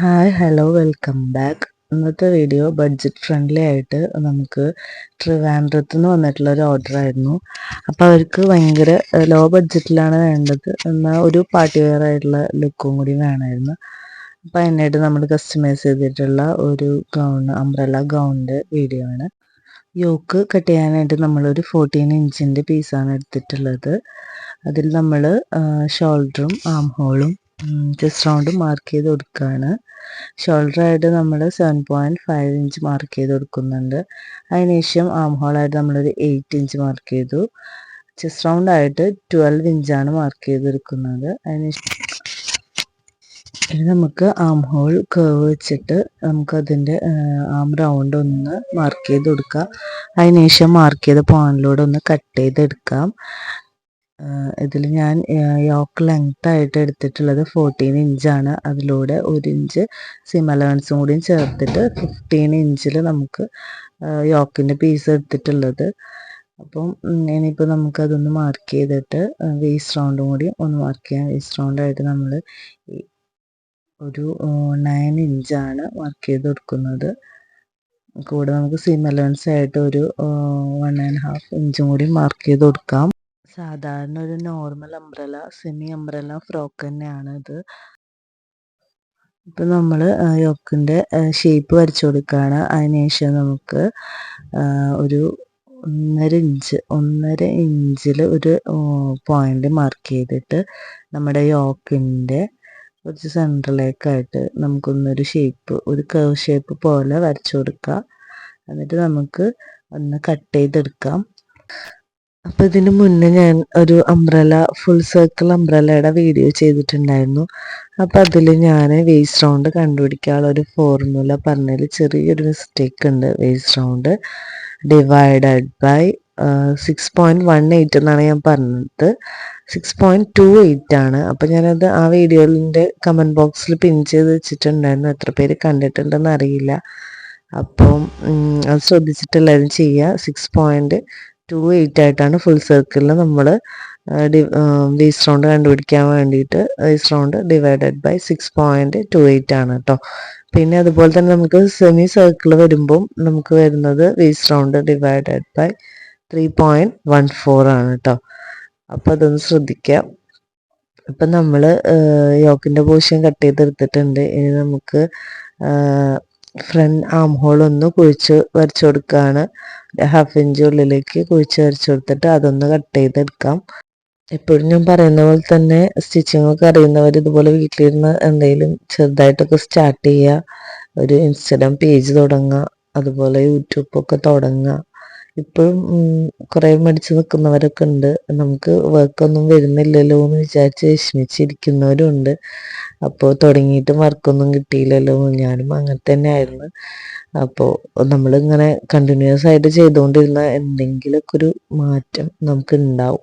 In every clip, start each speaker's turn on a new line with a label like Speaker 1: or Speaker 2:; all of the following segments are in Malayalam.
Speaker 1: ഹായ് ഹലോ വെൽക്കം ബാക്ക് ഇന്നത്തെ വീഡിയോ ബഡ്ജറ്റ് ഫ്രണ്ട്ലി ആയിട്ട് നമുക്ക് ട്രിവാൻഡ്രത്ത് നിന്ന് വന്നിട്ടുള്ള ഒരു ഓർഡർ ആയിരുന്നു. അപ്പോൾ അവർക്ക് ഭയങ്കര ലോ ബഡ്ജറ്റിലാണ് വേണ്ടത് എന്നാൽ ഒരു പാർട്ടി വെയർ ആയിട്ടുള്ള ലുക്കും കൂടി വേണമായിരുന്നു. അപ്പോൾ അതിനായിട്ട് നമ്മൾ കസ്റ്റമൈസ് ചെയ്തിട്ടുള്ള ഒരു ഗൗൺ അംബ്രല്ല ഗൗണിന്റെ വീഡിയോ ആണ്. യോക്ക് കട്ട് ചെയ്യാനായിട്ട് നമ്മളൊരു ഫോർട്ടീൻ ഇഞ്ചിന്റെ പീസാണ് എടുത്തിട്ടുള്ളത്. അതിൽ നമ്മൾ ഷോൾഡറും ആം ഹോളും ചെസ്റ്റ് റൗണ്ട് മാർക്ക് ചെയ്ത് കൊടുക്കുകയാണ് ഷോൾഡർ ആയിട്ട് നമ്മൾ seven point five inch mark ചെയ്ത് കൊടുക്കുന്നുണ്ട്. അതിനുശേഷം ആം ഹോളായിട്ട് നമ്മളൊരു എയ്റ്റ് ഇഞ്ച് മാർക്ക് ചെയ്തു. ചെസ്റ്റ് റൗണ്ട് ആയിട്ട് ട്വൽവ് ഇഞ്ചാണ് മാർക്ക് ചെയ്തെടുക്കുന്നത് അതിനുശേഷം നമുക്ക് ആം ഹോൾ കേവ് വെച്ചിട്ട് നമുക്ക് അതിന്റെ ആം റൗണ്ട് ഒന്ന് മാർക്ക് ചെയ്ത് കൊടുക്കാം. അതിനുശേഷം മാർക്ക് ചെയ്ത പോയിന്റിലൂടെ ഒന്ന് കട്ട് ചെയ്തെടുക്കാം. ഇതിൽ ഞാൻ യോക്ക് ലെങ്ത് ആയിട്ട് എടുത്തിട്ടുള്ളത് ഫോർട്ടീൻ ഇഞ്ചാണ് അതിലൂടെ ഒരു ഇഞ്ച് സിം അലവൻസും കൂടിയും ചേർത്തിട്ട് ഫിഫ്റ്റീൻ ഇഞ്ചിൽ നമുക്ക് യോക്കിന്റെ പീസ് എടുത്തിട്ടുള്ളത്. അപ്പം ഇനിയിപ്പോൾ നമുക്കതൊന്ന് മാർക്ക് ചെയ്തിട്ട് വേസ്റ്റ് റൗണ്ടും കൂടി ഒന്ന് മാർക്ക് ചെയ്യാം. വേസ്റ്റ് റൗണ്ടായിട്ട് നമ്മൾ ഒരു നയൻ ഇഞ്ചാണ് മാർക്ക് ചെയ്ത് കൊടുക്കുന്നത്. കൂടെ നമുക്ക് സിം അലവൻസ് ആയിട്ട് ഒരു വൺ ആൻഡ് ഹാഫ് ഇഞ്ചും കൂടി മാർക്ക് ചെയ്ത് കൊടുക്കാം. സാധാരണ ഒരു normal umbrella semi umbrella frock തന്നെയാണ് ഇത്. ഇപ്പം നമ്മൾ യോക്കിന്റെ ഷേപ്പ് വരച്ചു കൊടുക്കുകയാണ് അതിനുശേഷം നമുക്ക് ഒരു ഒന്നര ഇഞ്ച് ഒന്നര ഇഞ്ചിൽ ഒരു പോയിന്റ് മാർക്ക് ചെയ്തിട്ട് നമ്മുടെ യോക്കിന്റെ കുറച്ച് സെന്ററിലേക്കായിട്ട് നമുക്കൊന്നൊരു ഷേപ്പ് ഒരു കർവ് ഷേപ്പ് പോലെ വരച്ചു കൊടുക്കുക എന്നിട്ട് നമുക്ക് ഒന്ന് കട്ട് ചെയ്തെടുക്കാം. അപ്പോൾ ഇതിന് മുന്നേ ഞാൻ ഒരു അംബ്രല ഫുൾ സർക്കിൾ അംബ്രലയുടെ വീഡിയോ ചെയ്തിട്ടുണ്ടായിരുന്നു. അപ്പോൾ അതിൽ ഞാൻ വേസ്റ്റ് റൗണ്ട് കണ്ടുപിടിക്കാനുള്ള ഒരു ഫോർമുല പറഞ്ഞതിൽ ചെറിയൊരു മിസ്റ്റേക്ക് ഉണ്ട് waist round divided by six point one eight എന്നാണ് ഞാൻ പറഞ്ഞത്. സിക്സ് പോയിന്റ് ടു എയ്റ്റ് ആണ്. അപ്പോൾ ഞാനത് ആ വീഡിയോയിന്റെ കമന്റ് ബോക്സിൽ പിൻ ചെയ്ത് വെച്ചിട്ടുണ്ടായിരുന്നു. എത്ര പേര് കണ്ടിട്ടുണ്ടെന്ന് അറിയില്ല. അപ്പം അത് ശ്രദ്ധിച്ചിട്ടെല്ലാവരും ചെയ്യുക. സിക്സ് പോയിന്റ് ടു എയ്റ്റ് ആയിട്ടാണ് ഫുൾ സർക്കിളിൽ നമ്മൾ ബേസ് റൗണ്ട് കണ്ടുപിടിക്കാൻ വേണ്ടിയിട്ട് base round divided by six point two eight ആണ് കേട്ടോ പിന്നെ അതുപോലെ തന്നെ നമുക്ക് സെമി സർക്കിൾ വരുമ്പം നമുക്ക് വരുന്നത് base round divided by three point one four ആണ് കേട്ടോ അപ്പോൾ അതൊന്ന് ശ്രദ്ധിക്കാം. ഇപ്പം നമ്മൾ യോക്കിന്റെ പോഷൻ കട്ട് ചെയ്തെടുത്തിട്ടുണ്ട്. ഇനി നമുക്ക് ഫ്രണ്ട് ആം ഹോൾ ഒന്ന് കുഴിച്ച് വരച്ചു കൊടുക്കുകയാണ് ഹാഫ് ഇഞ്ച് ഉള്ളിലേക്ക് കുഴിച്ച് വരച്ചു കൊടുത്തിട്ട് അതൊന്ന് കട്ട് ചെയ്തെടുക്കാം. എപ്പോഴും ഞാൻ പറയുന്ന പോലെ തന്നെ സ്റ്റിച്ചിങ് ഒക്കെ അറിയുന്നവർ ഇതുപോലെ വീട്ടിലിരുന്ന് എന്തെങ്കിലും ചെറുതായിട്ടൊക്കെ സ്റ്റാർട്ട് ചെയ്യുക. ഒരു ഇൻസ്റ്റഗ്രാം പേജ് തുടങ്ങുക. അതുപോലെ യൂട്യൂബൊക്കെ തുടങ്ങുക. ഇപ്പോഴും കുറേ മടിച്ചു നിൽക്കുന്നവരൊക്കെ ഉണ്ട്. നമുക്ക് വർക്കൊന്നും വരുന്നില്ലല്ലോ എന്ന് വിചാരിച്ച് വിഷമിച്ചിരിക്കുന്നവരും ഉണ്ട് അപ്പോൾ വർക്ക് വർക്കൊന്നും കിട്ടിയില്ലല്ലോ. ഞാനും അങ്ങനെ തന്നെ ആയിരുന്നു അപ്പോൾ നമ്മളിങ്ങനെ കണ്ടിന്യൂസ് ആയിട്ട് ചെയ്തുകൊണ്ടിരുന്ന എന്തെങ്കിലുമൊക്കെ ഒരു മാറ്റം നമുക്ക് ഉണ്ടാവും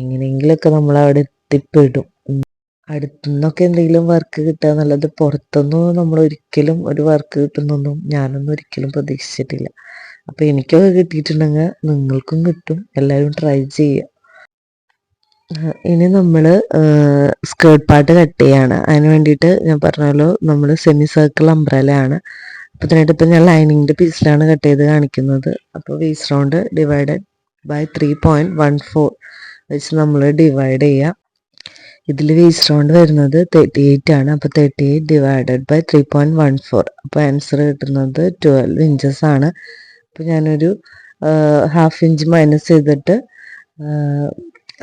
Speaker 1: എങ്ങനെയെങ്കിലുമൊക്കെ നമ്മൾ അവിടെ എത്തിപ്പെടും. അടുത്തുനിന്നൊക്കെ എന്തെങ്കിലും വർക്ക് കിട്ടുക എന്നുള്ളത് പുറത്തൊന്നും നമ്മൾ ഒരിക്കലും ഒരു വർക്ക് കിട്ടുന്നൊന്നും ഞാനൊന്നും ഒരിക്കലും പ്രതീക്ഷിച്ചിട്ടില്ല. അപ്പോൾ എനിക്കൊക്കെ കിട്ടിയിട്ടുണ്ടെങ്കിൽ നിങ്ങൾക്കും കിട്ടും. എല്ലാവരും ട്രൈ ചെയ്യുക. ഇനി നമ്മൾ സ്കേർട്ട് പാർട്ട് കട്ട് ചെയ്യാണ്. അതിന് വേണ്ടിയിട്ട് ഞാൻ പറഞ്ഞല്ലോ നമ്മൾ സെമി സർക്കിൾ അംബ്രലയാണ് അപ്പോൾ ഇതിനായിട്ട് ഇപ്പം ഞാൻ ലൈനിങ്ങിന്റെ പീസിലാണ് കട്ട് ചെയ്ത് കാണിക്കുന്നത്. അപ്പോൾ waist round divided by three point one four വെച്ച് നമ്മൾ ഡിവൈഡ് ചെയ്യുക ഇതിൽ വേസ്റ്റ് റൗണ്ട് വരുന്നത് തേർട്ടി എയ്റ്റ് ആണ്. അപ്പോൾ thirty eight divided by three point one four അപ്പോൾ ആൻസർ കിട്ടുന്നത് ട്വൽവ് ഇഞ്ചസ് ആണ്. അപ്പോൾ ഞാനൊരു ഹാഫ് ഇഞ്ച് മൈനസ് ചെയ്തിട്ട്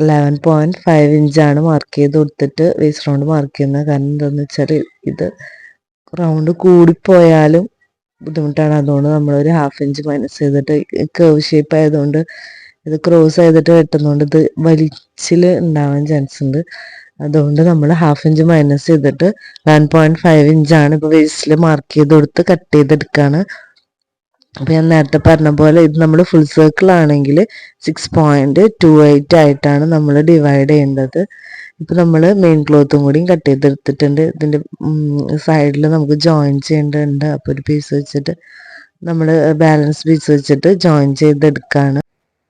Speaker 1: ലെവൻ പോയിന്റ് ഫൈവ് ഇഞ്ചാണ് മാർക്ക് ചെയ്ത് കൊടുത്തിട്ട് വേസ്റ്റ് റൗണ്ട് മാർക്ക് ചെയ്യുന്നത്. കാരണം എന്താണെന്ന് വെച്ചാൽ ഇത് റൗണ്ട് കൂടിപ്പോയാലും ബുദ്ധിമുട്ടാണ്. അതുകൊണ്ട് നമ്മളൊരു ഹാഫ് ഇഞ്ച് മൈനസ് ചെയ്തിട്ട് കേവ് ഷേപ്പ് ആയതുകൊണ്ട് ഇത് ക്രോസ് ചെയ്തിട്ട് വെട്ടുന്നതുകൊണ്ട് ഇത് വലിച്ചിൽ ഉണ്ടാവാൻ ചാൻസ് ഉണ്ട്. അതുകൊണ്ട് നമ്മൾ ഹാഫ് ഇഞ്ച് മൈനസ് ചെയ്തിട്ട് വൺ പോയിന്റ് ഫൈവ് ഇഞ്ചാണ് ഇപ്പോൾ വേസ്റ്റിൽ മാർക്ക് ചെയ്ത് കൊടുത്ത് കട്ട് ചെയ്തെടുക്കുകയാണ് അപ്പോൾ ഞാൻ നേരത്തെ പറഞ്ഞ പോലെ ഇത് നമ്മൾ ഫുൾ സർക്കിൾ ആണെങ്കിൽ സിക്സ് പോയിന്റ് ടു എയ്റ്റ് ആയിട്ടാണ് നമ്മൾ ഡിവൈഡ് ചെയ്യേണ്ടത്. ഇപ്പോൾ നമ്മൾ മെയിൻ ക്ലോത്തും കൂടിയും കട്ട് ചെയ്തെടുത്തിട്ടുണ്ട്. ഇതിന്റെ സൈഡിൽ നമുക്ക് ജോയിൻ ചെയ്യേണ്ടതുണ്ട്. അപ്പോൾ ഒരു പീസ് വെച്ചിട്ട് നമ്മൾ ബാലൻസ് പീസ് വെച്ചിട്ട് ജോയിൻ ചെയ്തെടുക്കുകയാണ്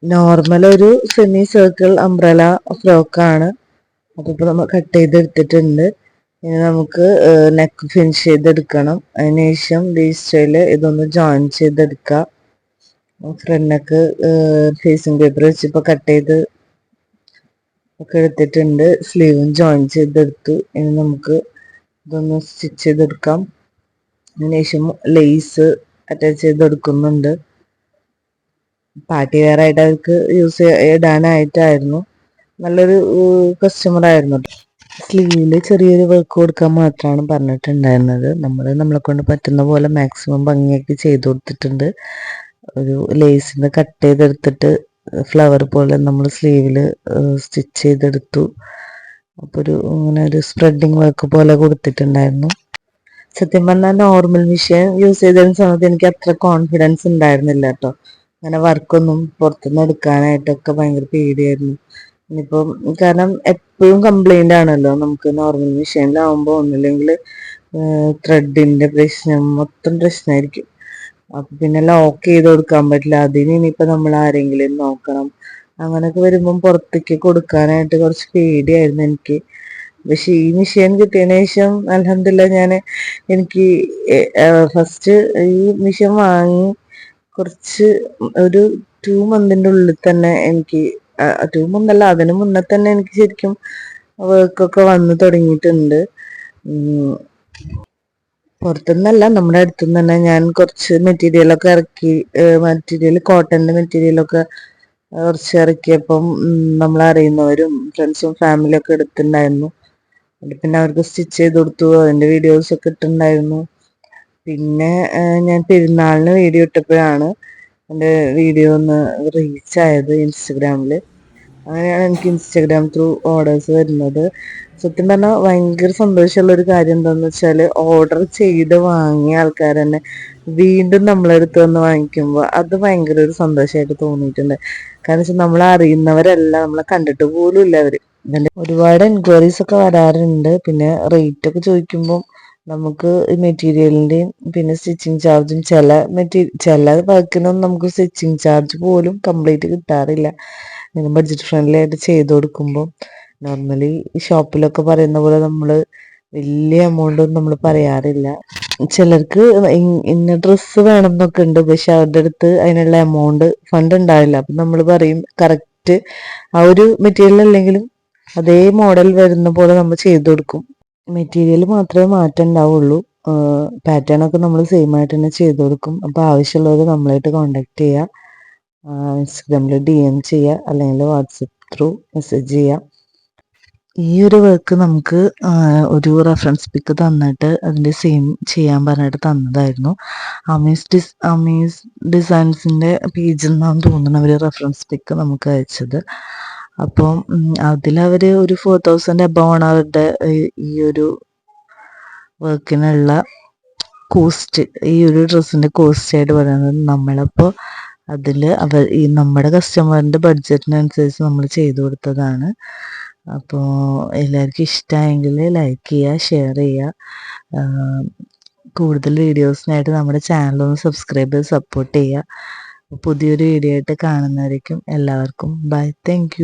Speaker 1: നോർമൽ ഒരു സെമി സർക്കിൾ അംബ്രല ഫ്രോക്കാണ് അതിപ്പോൾ നമ്മൾ കട്ട് ചെയ്തെടുത്തിട്ടുണ്ട്. ഇനി നമുക്ക് നെക്ക് ഫിനിഷ് ചെയ്തെടുക്കണം. അതിനുശേഷം സ്റ്റൈൽ ഇതൊന്ന് ജോയിൻ ചെയ്തെടുക്കാം. ഫ്രണ്ട് നെക്ക് ഫേസിങ് പേപ്പർ വെച്ച് ഇപ്പോൾ കട്ട് ചെയ്ത് ഒക്കെ എടുത്തിട്ടുണ്ട്. സ്ലീവും ജോയിൻ ചെയ്തെടുത്തു. ഇനി നമുക്ക് ഇതൊന്ന് സ്റ്റിച്ച് ചെയ്തെടുക്കാം. അതിനുശേഷം ലേസ് അറ്റാച്ച് ചെയ്തെടുക്കുന്നുണ്ട്. പാർട്ടി വെയർ ആയിട്ട് അവർക്ക് യൂസ് ഇടാനായിട്ടായിരുന്നു. നല്ലൊരു കസ്റ്റമർ ആയിരുന്നു സ്ലീവിൽ ചെറിയൊരു വർക്ക് കൊടുക്കാൻ മാത്രമാണ് പറഞ്ഞിട്ടുണ്ടായിരുന്നത്. നമ്മൾ നമ്മളെ കൊണ്ട് പറ്റുന്ന പോലെ മാക്സിമം ഭംഗിയാക്കി ചെയ്ത് കൊടുത്തിട്ടുണ്ട്. ഒരു ലേസിന് കട്ട് ചെയ്തെടുത്തിട്ട് ഫ്ലവർ പോലെ നമ്മൾ സ്ലീവിൽ സ്റ്റിച്ച് ചെയ്തെടുത്തു. അപ്പോൾ ഒരു ഇങ്ങനെ ഒരു സ്പ്രെഡിങ് വർക്ക് പോലെ കൊടുത്തിട്ടുണ്ടായിരുന്നു. സത്യം പറഞ്ഞാൽ നോർമൽ മിഷീൻ യൂസ് ചെയ്തതിന് സമയത്ത് എനിക്ക് അത്ര കോൺഫിഡൻസ് ഉണ്ടായിരുന്നില്ല കേട്ടോ അങ്ങനെ വർക്കൊന്നും പുറത്തുനിന്ന് എടുക്കാനായിട്ടൊക്കെ ഭയങ്കര പേടിയായിരുന്നു. ഇനിയിപ്പം കാരണം എപ്പോഴും കംപ്ലൈന്റ് ആണല്ലോ നമുക്ക് നോർമൽ മെഷീനിലാവുമ്പോൾ ഒന്നില്ലെങ്കിൽ ത്രെഡിന്റെ പ്രശ്നം മൊത്തം പ്രശ്നമായിരിക്കും അപ്പൊ പിന്നെ ലോക്ക് ചെയ്ത് കൊടുക്കാൻ പറ്റില്ല. അതിന് ഇനിയിപ്പോ നമ്മൾ ആരെങ്കിലും നോക്കണം. അങ്ങനെയൊക്കെ വരുമ്പം പുറത്തേക്ക് കൊടുക്കാനായിട്ട് കുറച്ച് പേടിയായിരുന്നു എനിക്ക്. പക്ഷെ ഈ മെഷീൻ കിട്ടിയതിന് ശേഷം അലഹമില്ല ഞാൻ എനിക്ക് ഫസ്റ്റ് ഈ മെഷീൻ വാങ്ങി കുറച്ച് ഒരു ടു മന്തിന്റെ ഉള്ളിൽ തന്നെ എനിക്ക് ടു മുന്നല്ല അതിന് മുന്നേ തന്നെ എനിക്ക് ശരിക്കും വർക്കൊക്കെ വന്ന് തുടങ്ങിയിട്ടുണ്ട്. പുറത്തുനിന്നല്ല നമ്മുടെ അടുത്തുനിന്ന് തന്നെ ഞാൻ കുറച്ച് മെറ്റീരിയലൊക്കെ ഇറക്കി മെറ്റീരിയൽ കോട്ടന്റെ മെറ്റീരിയലൊക്കെ കുറച്ച് ഇറക്കിയപ്പം നമ്മൾ അറിയുന്നവരും ഫ്രണ്ട്സും ഫാമിലിയും ഒക്കെ എടുത്തിട്ടുണ്ടായിരുന്നു. പിന്നെ അവർക്ക് സ്റ്റിച്ച് ചെയ്ത് കൊടുത്തു അതിന്റെ വീഡിയോസ് ഒക്കെ ഇട്ടിട്ടുണ്ടായിരുന്നു. പിന്നെ ഞാൻ പെരുന്നാളിന് വീഡിയോ ഇട്ടപ്പോഴാണ് എന്റെ വീഡിയോ ഒന്ന് റീച്ച് ആയത് ഇൻസ്റ്റഗ്രാമിൽ അങ്ങനെയാണ് എനിക്ക് ഇൻസ്റ്റഗ്രാം ത്രൂ ഓർഡേഴ്സ് വരുന്നത്. സത്യം പറഞ്ഞാൽ ഭയങ്കര സന്തോഷമുള്ള ഒരു കാര്യം എന്താണെന്ന് വെച്ചാൽ ഓർഡർ ചെയ്ത് വാങ്ങിയ ആൾക്കാർ തന്നെ വീണ്ടും നമ്മളെടുത്ത് വന്ന് വാങ്ങിക്കുമ്പോൾ അത് ഭയങ്കര ഒരു സന്തോഷമായിട്ട് തോന്നിയിട്ടുണ്ട്. കാരണം വെച്ചാൽ നമ്മൾ അറിയുന്നവരല്ല നമ്മളെ കണ്ടിട്ട് പോലും ഇല്ല അവർ ഒരുപാട് എൻക്വയറീസ് ഒക്കെ വരാറുണ്ട്. പിന്നെ റേറ്റ് ഒക്കെ ചോദിക്കുമ്പോൾ നമുക്ക് മെറ്റീരിയലിന്റെയും പിന്നെ സ്റ്റിച്ചിങ് ചാർജും ചില മെറ്റീരിയൽ ചില വർക്കിനൊന്നും നമുക്ക് സ്റ്റിച്ചിങ് ചാർജ് പോലും കംപ്ലീറ്റ് കിട്ടാറില്ല. ഇങ്ങനെ ബഡ്ജറ്റ് ഫ്രണ്ട്ലി ആയിട്ട് ചെയ്ത് കൊടുക്കുമ്പോൾ നോർമലി ഷോപ്പിലൊക്കെ പറയുന്ന പോലെ നമ്മൾ വലിയ എമൗണ്ട് ഒന്നും നമ്മൾ പറയാറില്ല. ചിലർക്ക് ഇന്ന ഡ്രസ്സ് വേണം എന്നൊക്കെ ഉണ്ട് പക്ഷെ അവരുടെ അടുത്ത് അതിനുള്ള എമൗണ്ട് ഫണ്ട് ഉണ്ടാവില്ല. അപ്പം നമ്മൾ പറയും കറക്റ്റ് ആ ഒരു മെറ്റീരിയൽ അല്ലെങ്കിലും അതേ മോഡൽ വരുന്ന പോലെ നമ്മൾ ചെയ്തു കൊടുക്കും. മെറ്റീരിയൽ മാത്രമേ മാറ്റം ഉണ്ടാവുള്ളൂ പാറ്റേൺ ഒക്കെ നമ്മൾ സെയിം ആയിട്ട് തന്നെ ചെയ്തു കൊടുക്കും. അപ്പോൾ ആവശ്യമുള്ളവർ നമ്മളായിട്ട് കോണ്ടാക്ട് ചെയ്യുക ഇൻസ്റ്റഗ്രാമിൽ ഡി എം ചെയ്യുക അല്ലെങ്കിൽ വാട്സപ്പ് ത്രൂ മെസ്സേജ് ചെയ്യുക ഈ ഒരു വർക്ക് നമുക്ക് ഒരു റെഫറൻസ് പിക്ക് തന്നിട്ട് അതിന്റെ സെയിം ചെയ്യാൻ പറഞ്ഞിട്ട് തന്നതായിരുന്നു. അമീസ് ഡിസ് അമീസ് ഡിസൈൻസിന്റെ പേജിൽ നിന്നാണ് തോന്നുന്നു അവർ റെഫറൻസ് പിക്ക് നമുക്ക് അയച്ചത്. അപ്പം അതിലവർ ഒരു ഫോർ തൗസൻഡ് എബോൺ അവരുടെ ഈ ഒരു വർക്കിനുള്ള കോസ്റ്റ് ഈ ഒരു ഡ്രസ്സിന്റെ കോസ്റ്റ് ആയിട്ട് പറയുന്നത് നമ്മളപ്പോൾ അതിൽ അവർ ഈ നമ്മുടെ കസ്റ്റമറിന്റെ ബഡ്ജറ്റിനനുസരിച്ച് നമ്മൾ ചെയ്തു കൊടുത്തതാണ്. അപ്പോൾ എല്ലാവർക്കും ഇഷ്ടമായെങ്കിൽ ലൈക്ക് ചെയ്യുക ഷെയർ ചെയ്യുക കൂടുതൽ വീഡിയോസിനായിട്ട് നമ്മുടെ ചാനലൊന്ന് സബ്സ്ക്രൈബ് ചെയ്ത് സപ്പോർട്ട് ചെയ്യുക പുതിയൊരു വീഡിയോ ആയിട്ട് കാണുന്നവരേക്കും എല്ലാവർക്കും ബൈ താങ്ക്